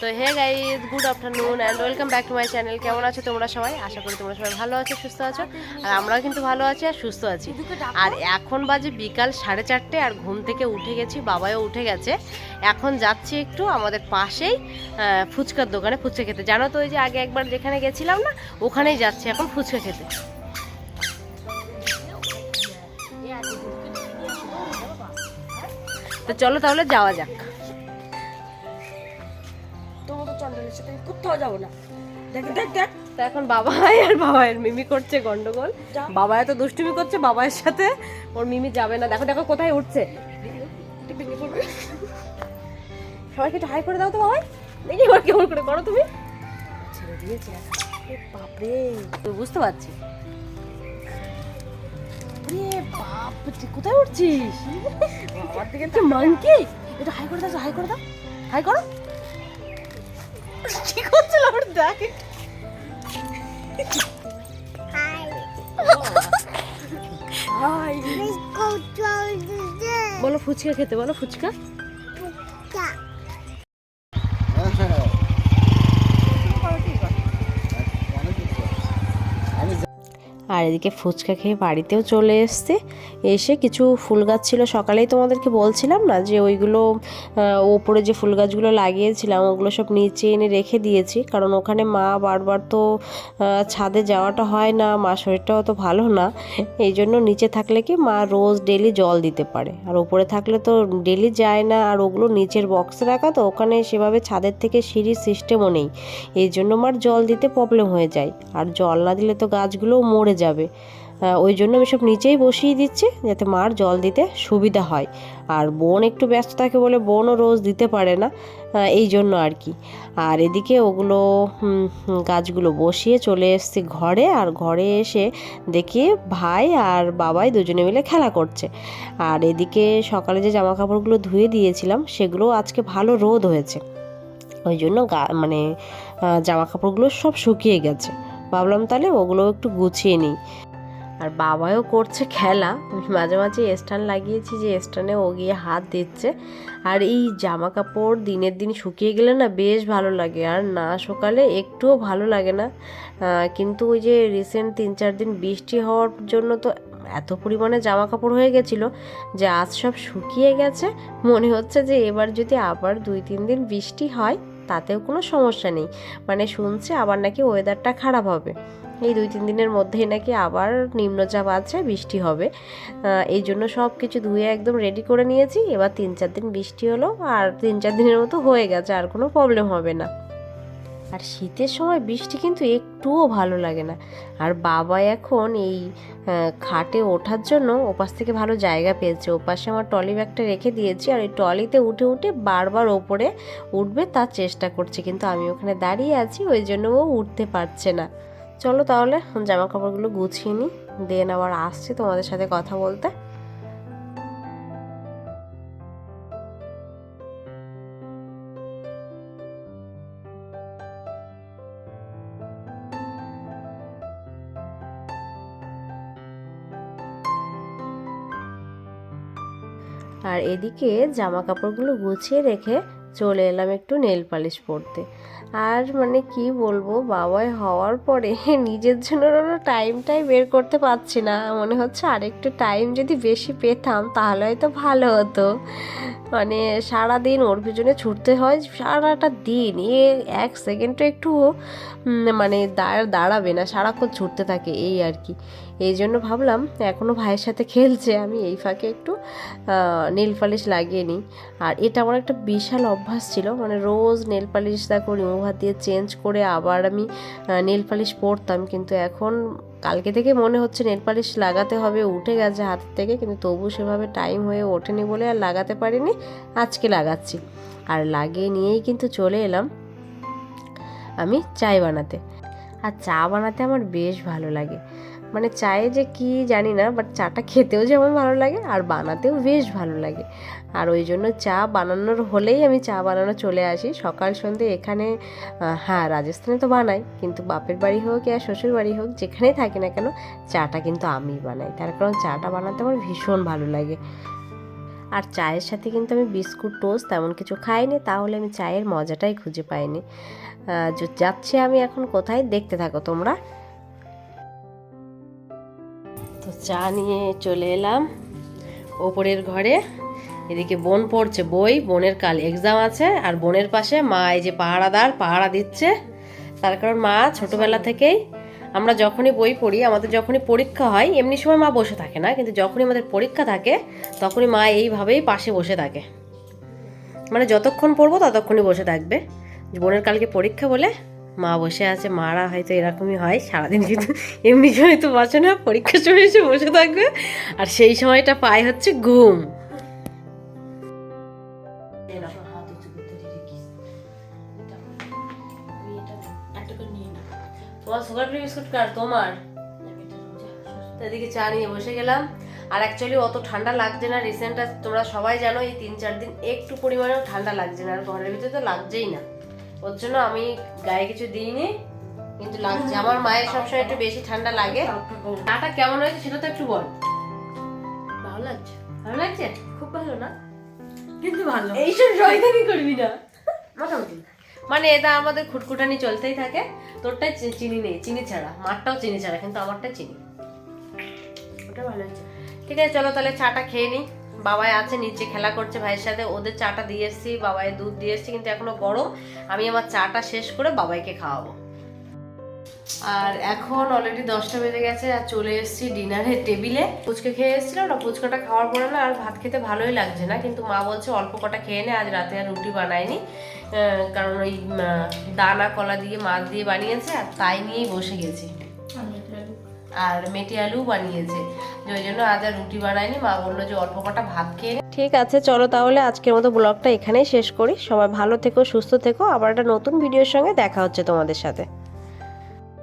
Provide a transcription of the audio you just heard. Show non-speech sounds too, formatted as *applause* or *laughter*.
তো hey guys good afternoon and welcome back to my channel কেমন আছো তোমরা সবাই? আশা করি তোমরা সবাই ভালো আছো, সুস্থ আছো। আর আমরাও কিন্তু ভালো আছি আর সুস্থ আছি। আর এখন বাজে বিকাল সাড়ে চারটে আর ঘুম থেকে উঠে গেছি, বাবাও উঠে গেছে। এখন যাচ্ছি একটু আমাদের পাশেই ফুচকার দোকানে ফুচকা খেতে। জানো তো ওই যে আগে একবার যেখানে গেছিলাম না, ওখানেই যাচ্ছি এখন ফুচকা খেতে। তো চলো তাহলে যাওয়া যাক। কোথাও যাব না। দেখ দেখ দেখ। তো এখন বাবাই আর বাবাইয়ের মিমি করছে গন্ডগোল। বাবা এত দুষ্টুমি করছে বাবাইয়ের সাথে ওর মিমি যাবে না। দেখো দেখো কোথায় উঠছে। সবাইকে একটু হাই করে দাও তো বাবাই। দেখি এবার কেমন করে করো তুমি। ছেড়ে দিয়েছে। বাপরে তুমি বুঝতে পারছি বাপ তুই কোথায় উঠছিস? আমার দিকে মাংকি একটু হাই করে দাও হাই করে দাও। হাই করো। কি করছিল ওর দেখ? হাই বলো ফুচকা খেতে বলো ফুচকা। আর এদিকে ফুচকা খেয়ে বাড়িতেও চলে এসছে। এসে কিছু ফুল গাছ ছিল। সকালেই তোমাদেরকে বলছিলাম না যে ওইগুলো ওপরে যে ফুল গাছগুলো লাগিয়েছিলাম, ওগুলো সব নিচে এনে রেখে দিয়েছি। কারণ ওখানে মা বারবার তো ছাদে যাওয়াটা হয় না, মা শরীরটাও তো ভালো না। এই জন্য নিচে থাকলে কি মা রোজ ডেলি জল দিতে পারে। আর ওপরে থাকলে তো ডেলি যায় না। আর ওগুলো নিচের বক্সে রাখা, তো ওখানে সেভাবে ছাদের থেকে সিঁড়ির সিস্টেমও নেই। এই জন্য মার জল দিতে প্রবলেম হয়ে যায়। আর জল না দিলে তো গাছগুলোও মরে যাবে। ওই জন্য আমি সব নিচেই বসিয়ে দিচ্ছি যাতে মার জল দিতে সুবিধা হয়। আর বোন একটু ব্যস্ত থাকে বলে বোনও রোজ দিতে পারে না এই জন্য আর কি। আর এদিকে ওগুলো গাছগুলো বসিয়ে চলে এসেছি ঘরে। আর ঘরে এসে দেখি ভাই আর বাবাই দুজনে মিলে খেলা করছে। আর এদিকে সকালে যে জামা কাপড়গুলো ধুয়ে দিয়েছিলাম, সেগুলো আজকে ভালো রোদ হয়েছে। ওই জন্য গা মানে জামা কাপড়গুলো সব শুকিয়ে গেছে। ভাবলাম তাহলে ওগুলো একটু গুছিয়ে নিই। আর বাবাও করছে খেলা। মাঝে মাঝে স্ট্যান্ড লাগিয়েছি যে স্ট্যান্ডে ও গিয়ে হাত দিচ্ছে। আর এই জামা কাপড় দিনের দিন শুকিয়ে গেলে না বেশ ভালো লাগে। আর না শুকালে একটুও ভালো লাগে না। কিন্তু ওই যে রিসেন্ট তিন চার দিন বৃষ্টি হওয়ার জন্য তো এত পরিমাণে জামা কাপড় হয়ে গেছিল যে আজ সব শুকিয়ে গেছে। মনে হচ্ছে যে এবার যদি আবার দুই তিন দিন বৃষ্টি হয় তাতেও কোনো সমস্যা নেই। মানে শুনছে আবার নাকি ওয়েদারটা খারাপ হবে। এই দুই, তিন দিনের মধ্যেই নাকি আবার নিম্নচাপ আছে, বৃষ্টি হবে। এই জন্য সব কিছু ধুয়ে একদম রেডি করে নিয়েছি। এবার তিন, চার দিন বৃষ্টি হলো, আর তিন, চার দিনের মতো হয়ে গেছে, আর কোনো প্রবলেম হবে না। আর শীতের সময় বৃষ্টি কিন্তু একটুও ভালো লাগে না। আর বাবা এখন এই খাটে ওঠার জন্য ওপাশ থেকে ভালো জায়গা পেয়েছে। ওপাশে আমার টলি ব্যাগটা রেখে দিয়েছি আর ওই টলিতে উঠে উঠে বারবার ওপরে উঠবে তার চেষ্টা করছে। কিন্তু আমি ওখানে দাঁড়িয়ে আছি, ওই জন্য ও উঠতে পারছে না। চলো তাহলে জামা কাপড়গুলো গুছিয়ে নিই, দেন আবার আসছি তোমাদের সাথে কথা বলতে। আর এদিকে জামা কাপড়গুলো গুছিয়ে রেখে চলে এলাম একটু নেল পালিশ পরতে। আর মানে কি বলব, বাবাই হওয়ার পরে *laughs* নিজের জন্য টাইমটাই বের করতে পারছি না। মনে হচ্ছে আরেকটু টাইম যদি বেশি পেতাম তাহলে হয়তো ভালো হতো। মানে সারা দিন ওর পিছনে ছুটতে হয়, সারাটা দিন। এ এক সেকেন্ডটা একটু মানে দাঁড়, দাঁড়াবে না, সারাক্ষণ ছুটতে থাকে, এই আর কি। এই জন্য ভাবলাম এখনও ভাইয়ের সাথে খেলছে, আমি এই ফাঁকে একটু নেল পালিশ লাগিয়ে নিই। আর এটা আমার একটা বিশাল অভ্যাস ছিল মানে রোজ নেল পালিশ দেখো রিমুভার দিয়ে চেঞ্জ করে আবার আমি নেল পালিশ পরতাম। কিন্তু এখন কালকে থেকে মনে হচ্ছে নেল পালিশ লাগাতে হবে, উঠে গেছে হাত থেকে, কিন্তু তবু সেভাবে টাইম হয়ে ওঠেনি বলে আর লাগাতে পারিনি, আজকে লাগাচ্ছি। আর লাগিয়ে নিয়েই কিন্তু চলে এলাম আমি চাই বানাতে। আর চা বানাতে আমার বেশ ভালো লাগে। মানে চায়ে যে কি জানি না বাট চাটা খেতেও যেমন ভালো লাগে আর বানাতেও বেশ ভালো লাগে। আর ওই জন্য চা বানানোর হলেই আমি চা বানানো চলে আসি। সকাল সন্ধে এখানে হ্যাঁ রাজস্থানে তো বানাই, কিন্তু বাপের বাড়ি হোক আর শ্বশুর বাড়ি হোক, যেখানেই থাকি না কেন, চাটা কিন্তু আমিই বানাই। তার কারণ চাটা বানাতে আমার ভীষণ ভালো লাগে। আর চায়ের সাথে কিন্তু আমি বিস্কুট, টোস্ট তেমন কিছু খাইনি, তাহলে আমি চায়ের মজাটাই খুঁজে পাইনি। যাচ্ছি আমি এখন কোথায়? দেখতে থাকো তোমরা। তো চা নিয়ে চলে এলাম। ওপরের ঘরে। এদিকে বোন পড়ছে বই, বোনের কাল এক্সাম আছে, আর বোনের পাশে মা এই যে পাহারাদার, পাহারা দিচ্ছে। তার কারণ মা ছোটবেলা থেকেই, আমরা যখনই বই পড়ি, আমাদের যখনই পরীক্ষা হয়, এমনি সময় মা বসে থাকে না, কিন্তু যখনই আমাদের পরীক্ষা থাকে, তখনই মা এইভাবেই পাশে বসে থাকে। মানে যতক্ষণ পড়ব, ততক্ষণই বসে থাকবে। বোনের কালকে পরীক্ষা বলে মা বসে আছে, মারা হয়তো এরকমই হয়, সারাদিন কিন্তু এমনি হয়তো বসে না, পরীক্ষার সময় এসে বসে থাকবে। আর সেই সময়টা পায় হচ্ছে ঘুম। তোমার সুগার ফ্রি বিস্কুট কার তোমার এদিকে চা নিয়ে বসে গেলাম। আর অ্যাকচুয়ালি অত ঠান্ডা লাগছে না রিসেন্টটা তোমরা সবাই জানো এই তিন চার দিন একটু পরিমাণেও ঠান্ডা লাগছে না, আর ঘরের ভিতরে তো লাগছেই না। ওর জন্য আমি গায়ে কিছু দিইনি কিন্তু লাগছে। আমার মায়ের সবসময় একটু বেশি ঠান্ডা লাগে। চাটা কেমন হয়েছে সেটা তো একটু বল। ভালো লাগছে। ভালো লাগছে? খুব ভালো না? কিন্তু ভালো। এইসব শয়তানি করবি না। মোটামুটি। মানে এটা আমাদের খুটখুটানি চলতেই থাকে। তোরটাই চিনি নেই চিনি ছাড়া। মারটাও চিনি ছাড়া কিন্তু আমারটা চিনি। ওটা ভালো লাগছে ঠিক আছে চলো তাহলে চাটা খেয়ে নিই বাবাই আছে, নিচে খেলা করছে, ভাইয়ের সাথে। ওদের চাটা দিয়ে এসছি, বাবাই দুধ দিয়ে এসছি, কিন্তু এখনও গরম। আমি আমার চাটা শেষ করে বাবাইকে খাওয়াবো। আর এখন অলরেডি দশটা বেজে গেছে, আর চলে এসেছি ডিনারের টেবিলে। ফুচকা খেয়ে এসেছিলাম না, ফুচকাটা খাওয়ার পরে না আর ভাত খেতে ভালোই লাগছে না, কিন্তু মা বলছে অল্প কটা খেয়ে নে, আজ রাতে আর রুটি বানায়নি। কারণ ওই দানা, কলা দিয়ে, মাছ দিয়ে বানিয়েছে, আর তাই নিয়েই বসে গেছি। আর মেটে আলু বানিয়েছে। যে ওই জন্য আজ আর রুটি বানায়নি। মা বলল যে অল্প কটা ভাত খেয়ে। ঠিক আছে, চলো তাহলে আজকের মতো ব্লগটা এখানেই শেষ করি। সবাই ভালো থেকো, সুস্থ থেকো। আবার একটা নতুন ভিডিওর সঙ্গে দেখা হচ্ছে তোমাদের সাথে।